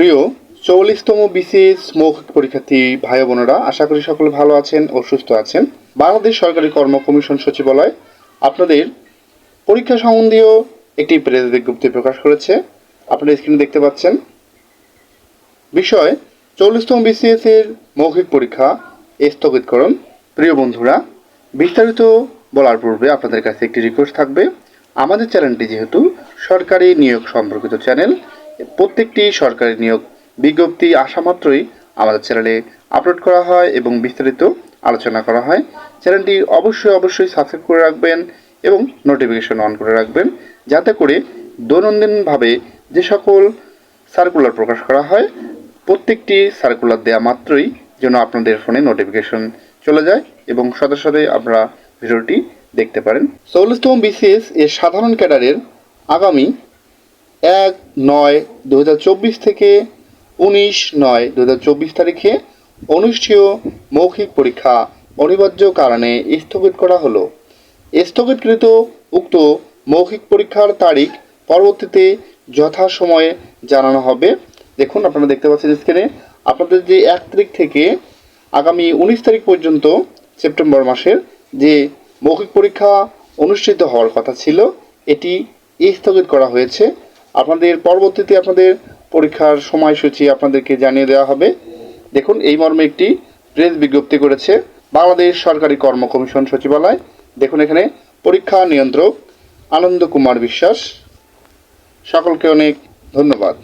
প্রিয়, চৌল্লিশতম বিসিএস মৌখিক পরীক্ষার্থী ভাই বোনেরা, আশা করি সকলে ভালো আছেন ও সুস্থ আছেন। বাংলাদেশ সরকারি কর্ম কমিশন সচিবালয় আপনাদের পরীক্ষা সম্বন্ধীয় একটি প্রেস বিজ্ঞপ্তি প্রকাশ করেছে। আপনারা স্ক্রিনে দেখতে পাচ্ছেন। বিষয়, চল্লিশতম বিসিএস এর মৌখিক পরীক্ষা স্থগিতকরণ। প্রিয় বন্ধুরা, বিস্তারিত বলার পূর্বে আপনাদের কাছে একটি রিকোয়েস্ট থাকবে। আমাদের চ্যানেলটি যেহেতু সরকারি নিয়োগ সম্পর্কিত চ্যানেল প্রত্যেকটি সরকারি নিয়োগ বিজ্ঞপ্তি আসা মাত্রই আমাদের চ্যানেলে আপলোড করা হয় এবং বিস্তারিত আলোচনা করা হয়। চ্যানেলটি অবশ্যই অবশ্যই সাবস্ক্রাইব করে রাখবেন এবং নোটিফিকেশন অন করে রাখবেন যাতে করে দৈনন্দিনভাবে যে সকল সার্কুলার প্রকাশ করা হয়, প্রত্যেকটি সার্কুলার দেওয়া মাত্রই যেন আপনাদের ফোনে নোটিফিকেশন চলে যায় এবং সাথে সাথে আপনারা ভিডিওটি দেখতে পারেন। চল্লিশতম বিসিএস এর সাধারণ ক্যাডারের আগামী এক নয় দু থেকে উনিশ নয় দু তারিখে অনুষ্ঠেয় মৌখিক পরীক্ষা অনিবার্য কারণে স্থগিত করা হলো। স্থগিতকৃত উক্ত মৌখিক পরীক্ষার তারিখ পরবর্তীতে যথাসময়ে জানানো হবে। দেখুন, আপনারা দেখতে পাচ্ছেন স্ক্রিনে, আপনাদের যে এক তারিখ থেকে আগামী উনিশ তারিখ পর্যন্ত সেপ্টেম্বর মাসের যে মৌখিক পরীক্ষা অনুষ্ঠিত হওয়ার কথা ছিল, এটি স্থগিত করা হয়েছে। আপনাদের পরবর্তীতে আপনাদের পরীক্ষার সময়সূচি আপনাদেরকে জানিয়ে দেওয়া হবে। দেখুন, এই মর্মে একটি প্রেস বিজ্ঞপ্তি করেছে বাংলাদেশ সরকারি কর্ম কমিশন সচিবালয়। দেখুন এখানে, পরীক্ষা নিয়ন্ত্রক আনন্দ কুমার বিশ্বাস। সকলকে অনেক ধন্যবাদ।